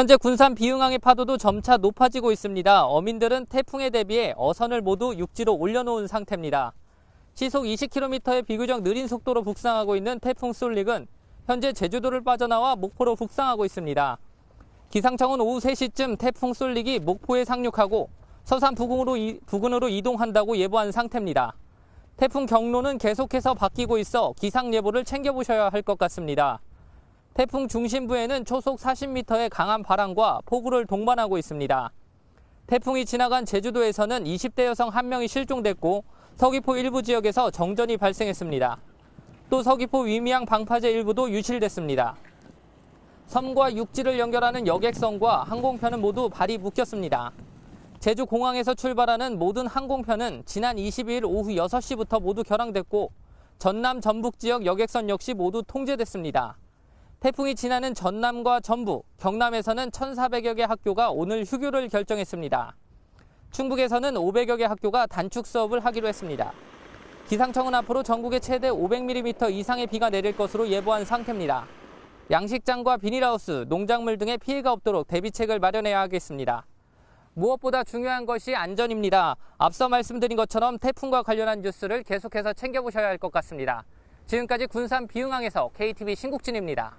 현재 군산 비흥항의 파도도 점차 높아지고 있습니다. 어민들은 태풍에 대비해 어선을 모두 육지로 올려놓은 상태입니다. 시속 20km의 비교적 느린 속도로 북상하고 있는 태풍 솔릭은 현재 제주도를 빠져나와 목포로 북상하고 있습니다. 기상청은 오후 3시쯤 태풍 솔릭이 목포에 상륙하고 서산 부근으로, 이, 부근으로 이동한다고 예보한 상태입니다. 태풍 경로는 계속해서 바뀌고 있어 기상 예보를 챙겨보셔야 할 것 같습니다. 태풍 중심부에는 초속 40m의 강한 바람과 폭우를 동반하고 있습니다. 태풍이 지나간 제주도에서는 20대 여성 1명이 실종됐고 서귀포 일부 지역에서 정전이 발생했습니다. 또 서귀포 위미양 방파제 일부도 유실됐습니다. 섬과 육지를 연결하는 여객선과 항공편은 모두 발이 묶였습니다. 제주 공항에서 출발하는 모든 항공편은 지난 22일 오후 6시부터 모두 결항됐고 전남 전북 지역 여객선 역시 모두 통제됐습니다. 태풍이 지나는 전남과 전북, 경남에서는 1,400여 개 학교가 오늘 휴교를 결정했습니다. 충북에서는 500여 개 학교가 단축 수업을 하기로 했습니다. 기상청은 앞으로 전국에 최대 500mm 이상의 비가 내릴 것으로 예보한 상태입니다. 양식장과 비닐하우스, 농작물 등의 피해가 없도록 대비책을 마련해야 하겠습니다. 무엇보다 중요한 것이 안전입니다. 앞서 말씀드린 것처럼 태풍과 관련한 뉴스를 계속해서 챙겨보셔야 할 것 같습니다. 지금까지 군산 비흥항에서 KTV 신국진입니다.